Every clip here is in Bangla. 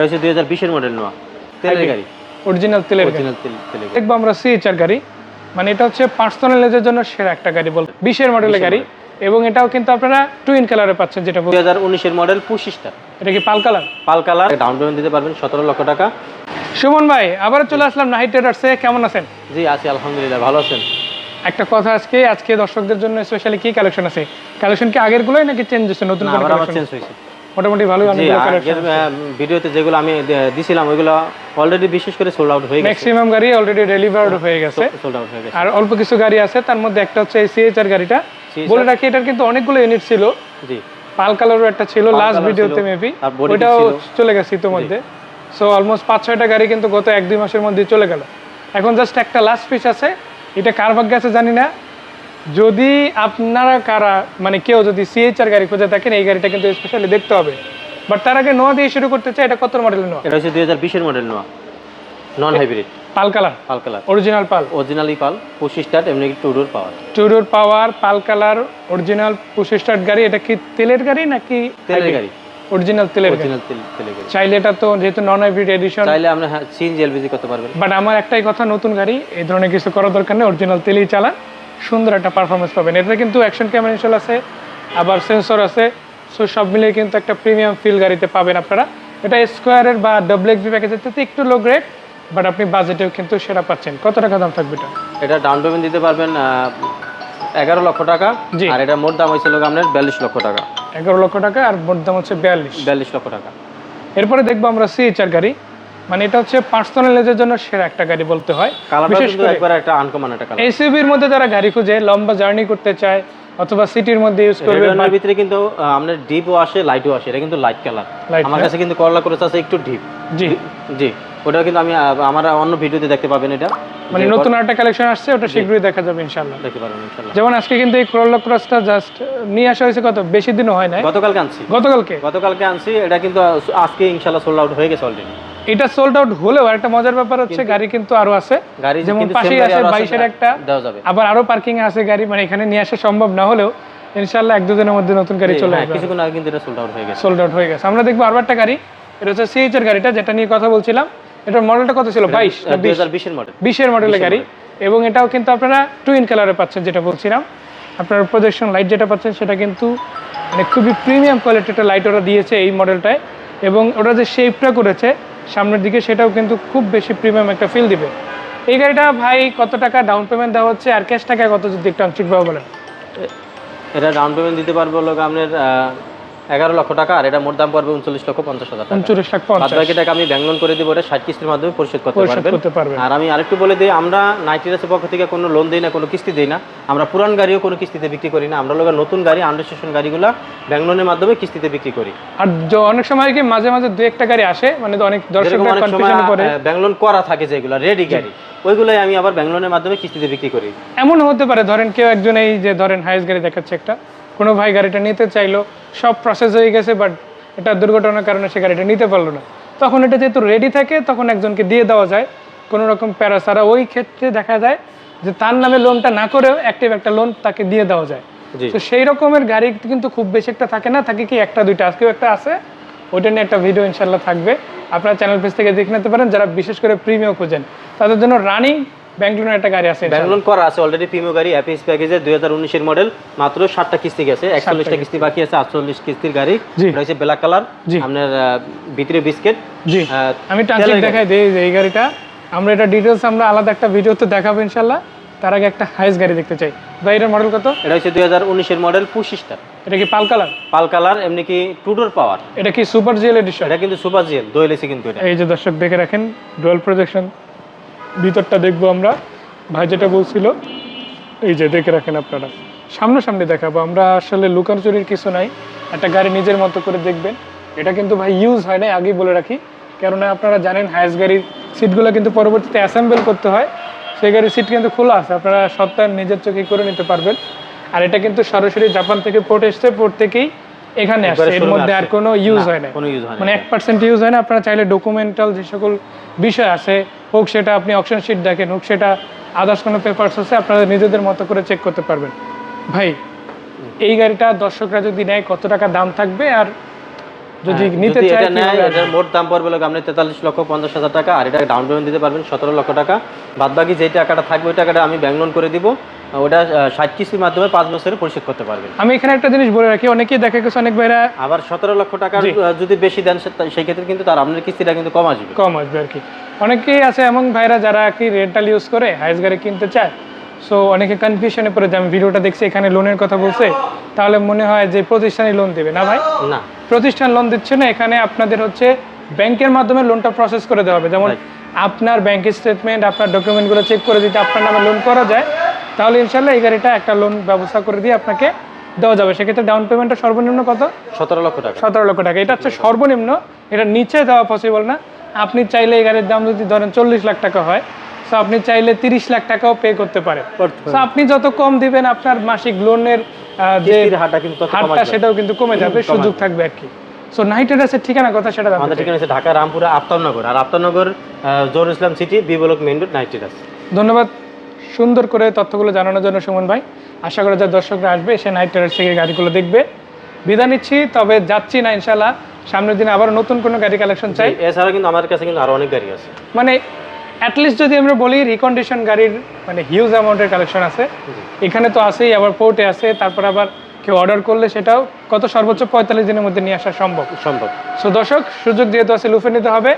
এটা হচ্ছে দুই হাজার বিশের মডেল নেওয়া। তেলের গাড়ি। অরিজিনাল তেলের অরিজিনাল তেল তেলের গাড়ি। দেখব আমরা সিএচআর গাড়ি। মানে এটা হচ্ছে পার্সোনাল জন্য সেরা একটা গাড়ি বল বিশের মডেলের গাড়ি। এবং এটাও কিন্তু আপনারা টুইন কালারে পাচ্ছেন যেটা দুই হাজার উনিশের মডেল পঁচিশটা। এটা কি pearl colour pearl colour down payment দিতে পারবেন সতেরো লক্ষ টাকা। সুমন ভাই আবার চলে আসলাম ট্রেডার্সে কেমন আছেন? জি আছি আলহামদুলিল্লাহ ভালো আছেন? একটা কথা আজকে আজকে দর্শকদের জন্য স্পেশালি কি কালেকশন আছে? কালেকশন কি আগের গুলোই নাকি চেঞ্জ হচ্ছে নতুন চেঞ্জ হয়েছে। মোটামুটি ভালোই ভিডিওতে যেগুলো আমি দিছিলাম ওইগুলো অলরেডি বিশেষ করে সোল্ড আউট হয়ে গেছে। ম্যাক্সিমাম গাড়ি অলরেডি ডেলিভার্ড হয়ে গেছে। সোল্ড আউট হয়ে গেছে। আর অল্প কিছু গাড়ি আছে তার মধ্যে একটা হচ্ছে এই সিএচআর গাড়িটা। বলে রাখি এটার কিন্তু অনেকগুলো ইউনিট ছিল। জি। পাল কালারও একটা ছিল লাস্ট ভিডিওতে মেবি ওইটাও চলে গেছে ইতোমধ্যে। সো অলমোস্ট পাঁচ ছয়টা গাড়ি কিন্তু গত এক দুই মাসের মধ্যে চলে গেল। এখন জাস্ট একটা লাস্ট পিস আছে। এটা কার ভাগ্যে আছে জানি না। যদি আপনারা কারা মানে কেউ যদি সিএইচআর গাড়ি খুঁজে থাকেন এই গাড়িটা কিন্তু স্পেশালি দেখতে হবে। বাট তার আগে নোয়া দিয়ে শুরু করতে চাই এটা কত মডেল নোয়া এটা হচ্ছে দুই হাজার বিশের মডেল নেওয়া non hybrid pearl colour. Pearl colour. Original pearl. Originally pearl start এমনি two door power power pearl colour original push start গাড়ি এটা কি তেলের গাড়ি নাকি তেলের গাড়ি। অরিজিনাল তেলের গাড়ি। অরিজিনাল তেলের গাড়ি। চাইলে এটা তো যেহেতু নন হাইব্রিড এডিশন চাইলে আপনি সিএনজি এলপিজি করতে পারবেন। বাট আমার একটাই কথা নতুন গাড়ি এই ধরনের কিছু করার দরকার নেই অরিজিনাল তেলেই চালান। সুন্দর একটা পারফরমেন্স পাবেন। এটাতে কিন্তু অ্যাকশন ক্যামেরা ইনস্টল আছে আবার সেন্সর আছে সো সব মিলিয়ে কিন্তু একটা প্রিমিয়াম ফিল গাড়িতে পাবেন আপনারা। এটা স্কোয়ারের বা ডবল এক্সবি প্যাকেজের থেকে একটু লো গ্রেড বাট আপনি বাজেটেও কিন্তু সেটা পাচ্ছেন। কত টাকা দাম থাকবে এটা? এটা ডাউন পেমেন্ট দিতে পারবেন এগারো লক্ষ টাকা জি। আর এটা মোট দাম হয়েছিল আপনার বিয়াল্লিশ লক্ষ টাকা। এগারো লক্ষ টাকা আর মোট দাম হচ্ছে বিয়াল্লিশ। বিয়াল্লিশ লক্ষ টাকা। এরপরে দেখব আমরা সিএচআর গাড়ি। মানে এটা হচ্ছে পার্সোনাল এজের জন্য সেরা একটা গাড়ি বলতে হয়। বিশেষ করে একবার একটা আনকমন একটা কালার এসইউভির মধ্যে যারা গাড়ি খুঁজে লম্বা জার্নি করতে চায় অথবা সিটির মধ্যে ইউজ করবে রেডনের ভিতরে কিন্তু আপনার ডিপও আসে লাইটও আসে এটা কিন্তু লাইট কালার আমার কাছে কিন্তু করলা করেছে আছে একটু ডিপ জি। জি। ওটা কিন্তু আমি আমার অন্য ভিডিওতে দেখতে পাবেন এটা। মানে নতুন একটা কালেকশন আসছে ওটা শীঘ্রই দেখা যাবে ইনশাল্লাহ দেখতে পারবেন ইনশাল্লাহ যেমন আজকে কিন্তু এই ক্রোলা ক্রসটা জাস্ট নিয়ে আসা হয়েছে কত? বেশি দিনও হয় না গতকালকে আনছি। গতকালকে? গতকালকে আনছি এটা কিন্তু আজকে ইনশাল্লাহ সোল্ড আউট হয়ে গেছে অলরেডি এটা সোল্ড আউট হলেও একটা মজার ব্যাপার হচ্ছে গাড়ি কিন্তু আরও আছে। গাড়ি যেমন পাশেই আছে বাইশের একটা। আবার আরও পার্কিং এ আছে গাড়ি মানে এখানে নিয়ে আসা সম্ভব না হলেও ইনশাল্লাহ এক দুদিনের মধ্যে নতুন গাড়ি চলে হ্যাঁ, আসবে। কিছুক্ষণ আগে কিন্তু এটা সোল্ড আউট হয়ে গেছে। সোল্ড আউট হয়ে গেছে। আমরা দেখব আরও একটা গাড়ি। এটা হচ্ছে সিএইচ এর গাড়িটা যেটা নিয়ে কথা বলছিলাম। এটার মডেলটা কত ছিল? বাইশ দুই হাজার বিশের মডেল বিশের মডেলের গাড়ি। এবং এটাও কিন্তু আপনারা টুইন কালারে পাচ্ছেন যেটা বলছিলাম। আপনার প্রজেকশন লাইট যেটা পাচ্ছেন সেটা কিন্তু মানে খুবই প্রিমিয়াম কোয়ালিটির একটা লাইট ওরা দিয়েছে এই মডেলটায় এবং ওরা যে শেপটা করেছে সামনের দিকে সেটাও কিন্তু খুব বেশি প্রিমিয়াম একটা ফিল দিবে। এই গাড়িটা ভাই কত টাকা ডাউন পেমেন্ট দেওয়া হচ্ছে আর ক্যাশ টাকা কত যদি একটু আংশিকভাবে বলেন? এটা ডাউন পেমেন্ট দিতে পারব লোক আপনার এগারো লক্ষ টাকা আর এটা মোট দাম পড়বে উনচল্লিশ লক্ষ পঞ্চাশ হাজার টাকা। উনচল্লিশ লাখ পঞ্চাশ। বাকি টাকা আমি ব্যাংক লোন করে দিব এটা ষাট কিস্তির মাধ্যমে পরিশোধ করতে পারবেন। আর আমি আরেকটু বলে দিই আমরা নাইট্রিরাসের পক্ষ থেকে কোনো লোন দিই না কোনো কিস্তি দিই না। আমরা পুরান গাড়িও কোনো কিস্তিতে বিক্রি করি না। আমরা লোক নতুন গাড়ি আন্ডার স্টেশন গাড়িগুলো ব্যাংক লোনের মাধ্যমে কিস্তিতে বিক্রি করি। আর অনেক সময় কি মাঝে মাঝে দু একটা গাড়ি আসে মানে অনেক দর্শকরা অনেক ব্যাংক লোন করা থাকে যেগুলো রেডি গাড়ি ওইগুলোই আমি আবার ব্যাংক লোনের মাধ্যমে কিস্তিতে বিক্রি করি। এমন হতে পারে ধরেন কেউ একজন এই যে ধরেন হাইস গাড়ি দেখাচ্ছে একটা কোনো ভাই গাড়িটা নিতে চাইলো সব প্রসেস হয়ে গেছে বাট এটা দুর্ঘটনার কারণে সে গাড়িটা নিতে পারল না। তখন এটা যেহেতু রেডি থাকে তখন একজনকে দিয়ে দেওয়া যায়। কোনো রকম প্যারা সারা ওই ক্ষেত্রে দেখা যায় যে তার নামে লোনটা না করেও অ্যাক্টিভ একটা লোন তাকে দিয়ে দেওয়া যায়। তো সেই রকমের গাড়ি কিন্তু খুব বেশি একটা থাকে না থাকে কি একটা দুইটা আজকেও একটা আছে। ওইটা নিয়ে একটা ভিডিও ইনশাল্লাহ থাকবে। আপনার চ্যানেল পেজ থেকে দেখে নিতে পারেন যারা বিশেষ করে প্রিমিয়াম খোঁজেন তাদের জন্য রানিং ব্যাংক একটা গাড়ি আছে ব্যাংক লোন করা আছে অলরেডি গাড়ি অ্যাপিস প্যাকেজে দুই হাজার উনিশের মডেল মাত্র ষাটটা কিস্তি গেছে একচল্লিশটা কিস্তি। বাকি আছে আটচল্লিশ কিস্তির গাড়ি। হচ্ছে ব্ল্যাক কালার আপনার ভিতরে বিস্কিট জি। আমি দেখাই দিই এই গাড়িটা। আমরা এটা ডিটেলস আমরা আলাদা একটা ভিডিওতে দেখাবো ইনশাল্লাহ তার আগে একটা হাইস গাড়ি দেখতে চাই। ভাই এটার মডেল কত? এটা হচ্ছে দুই হাজার উনিশের মডেল পঁচিশটা এটা কি পাল কালার পাল কালার এমনি কি টুডোর পাওয়ার এটা কি সুপার জিএল এডিশন এটা কিন্তু সুপার জিএল দোয়েলেছি কিন্তু এটা। এই যে দর্শক দেখে রাখেন ডুয়াল প্রজেকশন ভিতরটা দেখব আমরা। ভাই যেটা বলছিল এই যে দেখে রাখেন আপনারা। সামনাসামনি দেখাবো। আমরা আসলে লুকানো চুরির কিছু নাই একটা গাড়ি নিজের মতো করে দেখবেন। এটা কিন্তু ভাই ইউজ হয় নাই আগেই বলে রাখি। কেননা আপনারা জানেন হায়েস্ট গাড়ির সিটগুলো কিন্তু পরবর্তীতে অ্যাসেম্বল করতে হয়। সেই গাড়ির সিট কিন্তু খোলা আছে। আপনারা সপ্তাহে নিজের চোখে করে নিতে পারবেন। আর এটা কিন্তু সরাসরি জাপান থেকে পোর্ট এসছে। পোর্ট থেকেই এখানে আসছে। এর মধ্যে আর কোনো ইউজ হয় না কোনো ইউজ হয় না মানে এক পার্সেন্ট ইউজ হয় না। আপনারা চাইলে ডকুমেন্টাল যে সকল বিষয় আছে হোক সেটা আপনি অপশন শিট দেখেন হোক সেটা আদার্স কোনো পেপারস আছে আপনারা নিজেদের মতো করে চেক করতে পারবেন। ভাই এই গাড়িটা দর্শকরা যদি নেয় কত টাকা দাম থাকবে? আর যদি হ্যাঁ, নিতে চায় এটা নেয় এটার মোট দাম পড়বে আপনি তেতাল্লিশ লক্ষ পঞ্চাশ হাজার টাকা আর এটা ডাউন পেমেন্ট দিতে পারবেন সতেরো লক্ষ টাকা। বাদ বাকি যে টাকাটা থাকবে ওই টাকাটা আমি ব্যাংক লোন করে দিব। ওটা ষাট কিস্তির মাধ্যমে পাঁচ বছরে পরিশোধ করতে পারবেন। আমি এখানে একটা জিনিস বলে রাখি অনেকেই দেখা গেছে অনেক ভাইরা আবার সতেরো লক্ষ টাকা যদি বেশি দেন সেই ক্ষেত্রে কিন্তু তার আপনার কিস্তিটা কিন্তু কম আসবে। কম আসবে আর কি। অনেকেই আছে এমন ভাইরা যারা কি রেন্টাল ইউজ করে হাইস গাড়ি কিনতে চায়। সো অনেকে কনফিউশনে পড়ে যে আমি ভিডিওটা দেখছি এখানে লোনের কথা বলছে। তাহলে মনে হয় যে প্রতিষ্ঠানই লোন দেবে না ভাই? না। প্রতিষ্ঠান লোন দিচ্ছে না এখানে আপনাদের হচ্ছে ব্যাংকের মাধ্যমে লোনটা প্রসেস করে দেওয়া হবে। যেমন আপনার ব্যাংকের স্টেটমেন্ট আপনার ডকুমেন্টগুলো চেক করে দিতে আপনার নামে লোন করা যায় তাহলে ইনশাল্লাহ এই গাড়িটা একটা লোন ব্যবস্থা করে দিয়ে আপনাকে দেওয়া যাবে। সেক্ষেত্রে ডাউন পেমেন্টটা সর্বনিম্ন কত? সতেরো লক্ষ টাকা। সতেরো লক্ষ টাকা। এটা হচ্ছে সর্বনিম্ন। এটা নিচে দেওয়া পসিবল না। আপনি চাইলে এই গাড়ির দাম যদি ধরেন চল্লিশ লাখ টাকা হয় তো আপনি চাইলে তিরিশ লাখ টাকাও পে করতে পারেন। তো আপনি যত কম দিবেন আপনার মাসিক লোনের যে হারটা কিন্তু হারটা সেটাও কিন্তু কমে যাবে সুযোগ থাকবে আর কি। সো নাইট রাইডার্সের ঠিকানা কথা সেটা আমাদের। ঠিকানা হচ্ছে ঢাকা রামপুরা আফতাবনগর। আর আফতাবনগর জোর Islam city B block main road night আছে ধন্যবাদ। সুন্দর করে তথ্যগুলো জানানোর জন্য সুমন ভাই। আশা করা যায় দর্শকরা আসবে সে নাইট রাইডার্স থেকে গাড়িগুলো দেখবে। বিদায় নিচ্ছি তবে যাচ্ছি না ইনশাল্লাহ সামনের দিনে আবার নতুন কোনো গাড়ি কালেকশন চাই। এছাড়া কিন্তু আমার কাছে কিন্তু আরও অনেক গাড়ি আছে। মানে অ্যাটলিস্ট যদি আমরা বলি রিকন্ডিশন গাড়ির মানে হিউজ অ্যামাউন্টের কালেকশন আছে। এখানে তো আছেই আবার পোর্টে আছে তারপর আবার কেউ অর্ডার করলে সেটাও কত সর্বোচ্চ পঁয়তাল্লিশ দিনের মধ্যে নিয়ে আসা সম্ভব। সম্ভব। সো দর্শক সুযোগ যেহেতু আছে লুফে নিতে হবে।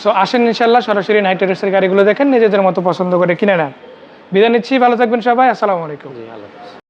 সো আসেন ইনশাল্লাহ সরাসরি নাইট রাইডার্সের গাড়িগুলো দেখেন নিজেদের মতো পছন্দ করে কিনে নেন। বিদায় নিচ্ছি ভালো থাকবেন সবাই আসসালামু আলাইকুম।